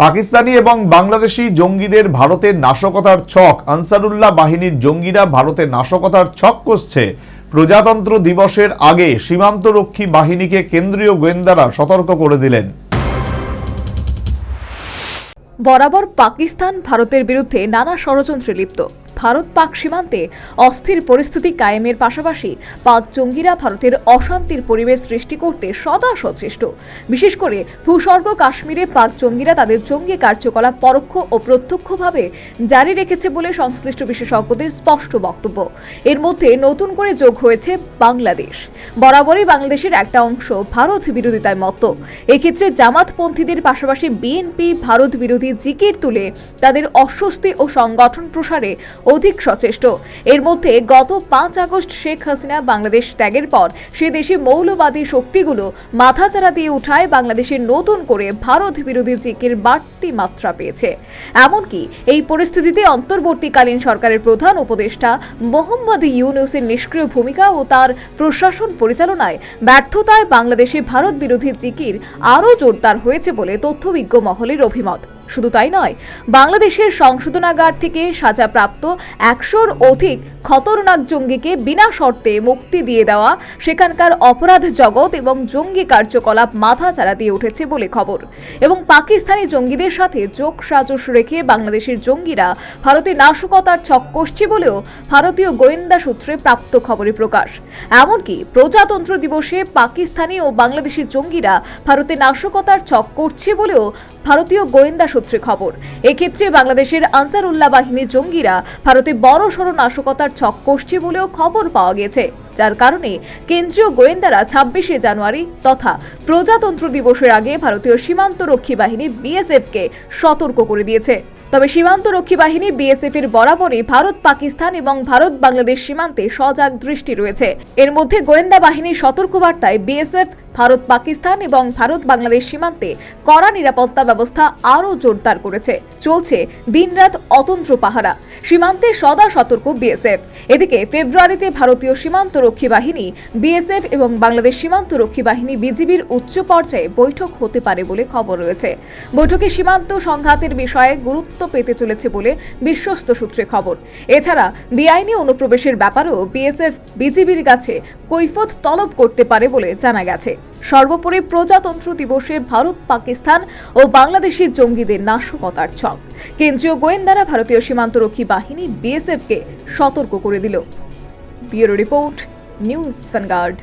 পাকিস্তানি এবং বাংলাদেশি জঙ্গিদের ভারতের নাশকতার ছক। আনসারুল্লাহ বাহিনীর জঙ্গিরা ভারতে নাশকতার ছক কষছে। প্রজাতন্ত্র দিবসের আগে সীমান্তরক্ষী বাহিনীকে কেন্দ্রীয় গোয়েন্দারা সতর্ক করে দিলেন। বরাবর পাকিস্তান ভারতের বিরুদ্ধে নানা ষড়যন্ত্রে লিপ্ত। ভারত পাক সীমান্তে অস্থির পরিস্থিতি কায়েমের পাশাপাশি পাক জঙ্গিরা ভারতের অশান্তির পরিবেশ সৃষ্টি করতে সদা সচেষ্ট। বিশেষ করে ভূস্বর্গ কাশ্মীরে পাক জঙ্গিরা তাদের জঙ্গি কার্যকলাপ পরোক্ষ ও প্রত্যক্ষভাবে জারি রেখেছে বলে সংশ্লিষ্ট বিশেষজ্ঞদের স্পষ্ট বক্তব্য। এর মধ্যে নতুন করে যোগ হয়েছে বাংলাদেশ। বরাবরই বাংলাদেশের একটা অংশ ভারত বিরোধিতায় মত এক্ষেত্রে জামাতপন্থীদের পাশাপাশি বিএনপি ভারত বিরোধী জিকির তুলে তাদের অস্বস্তি ও সংগঠন প্রসারে অধিক সচেষ্ট। এর মধ্যে গত পাঁচ আগস্ট শেখ হাসিনা বাংলাদেশ ত্যাগের পর সে দেশে মৌলবাদী শক্তিগুলো মাথাচাড়া দিয়ে উঠায়, বাংলাদেশে নতুন করে ভারত বিরোধী জিকের বাড়তি মাত্রা পেয়েছে। এমনকি এই পরিস্থিতিতে অন্তর্বর্তীকালীন সরকারের প্রধান উপদেষ্টা মোহাম্মদ ইউনুসের নিষ্ক্রিয় ভূমিকা ও তার প্রশাসন পরিচালনায় ব্যর্থতায় বাংলাদেশে ভারত বিরোধী জিকির আরও জোরদার হয়েছে বলে তথ্যবিজ্ঞ মহলের অভিমত। শুধু তাই নয়, বাংলাদেশের সংশোধনাগার থেকে সাজাপ্রাপ্ত একশোর অধিক খতরনাক জঙ্গিকে বিনা শর্তে মুক্তি দিয়ে দেওয়া, সেখানকার অপরাধ জগৎ এবং জঙ্গি কার্যকলাপ মাথা চাড়া দিয়ে উঠেছে বলে খবর। এবং পাকিস্তানি জঙ্গিদের সাথে যোগ সাজস রেখে বাংলাদেশের জঙ্গিরা ভারতে নাশকতার ছক কষছে বলেও ভারতীয় গোয়েন্দা সূত্রে প্রাপ্ত খবরে প্রকাশ। এমনকি প্রজাতন্ত্র দিবসে পাকিস্তানি ও বাংলাদেশের জঙ্গিরা ভারতে নাশকতার ছক করছে বলেও ভারতীয় গোয়েন্দা সূত্রে খবর। এক্ষেত্রে বাংলাদেশের আনসারুল্লাহ বাহিনীর জঙ্গিরা ভারতে বড় সড় নাশকতার ছক কষছে বলেও খবর পাওয়া গেছে, যার কারণে কেন্দ্রীয় গোয়েন্দারা ছাব্বিশে জানুয়ারি তথা প্রজাতন্ত্র দিবসের আগে ভারতীয় সীমান্ত রক্ষী বাহিনী বিএসএফকে সতর্ক করে দিয়েছে। তবে সীমান্ত রক্ষী বাহিনী বিএসএফ এর বরাবরই ভারত, পাকিস্তান এবং ভারত, বাংলাদেশ সীমান্তে সজাগ দৃষ্টি রয়েছে। এর মধ্যে গোয়েন্দা বাহিনীর সতর্কবার্তায় বিএসএফ ভারত, পাকিস্তান এবং ভারত, বাংলাদেশ সীমান্তে কড়া নিরাপত্তা ব্যবস্থা আরও জোরদার করেছে। চলছে দিনরাত অতন্ত্র পাহারা। সীমান্তে সদা সতর্ক বিএসএফ। এদিকে ফেব্রুয়ারিতে ভারতীয় সীমান্ত রক্ষী বাহিনী, বিএসএফ এবং বাংলাদেশ সীমান্ত রক্ষী বাহিনী বিজিবির উচ্চ পর্যায়ে বৈঠক হতে পারে বলে খবর রয়েছে। বৈঠকে সীমান্ত সংঘাতের বিষয়ে গুরুত্ব পেতে চলেছে বলে বিশ্বস্ত সূত্রে খবর। এছাড়া বেআইনি অনুপ্রবেশের ব্যাপারেও বিএসএফ বিজিবির কাছে কৈফত তলব করতে পারে বলে জানা গেছে। সর্বোপরি প্রজাতন্ত্র দিবসে ভারত, পাকিস্তান ও বাংলাদেশের জঙ্গিদের নাশকতার ছক। কেন্দ্রীয় গোয়েন্দারা ভারতীয় সীমান্তরক্ষী বাহিনী বিএসএফকে সতর্ক করে দিল। Bureau report, news vanguard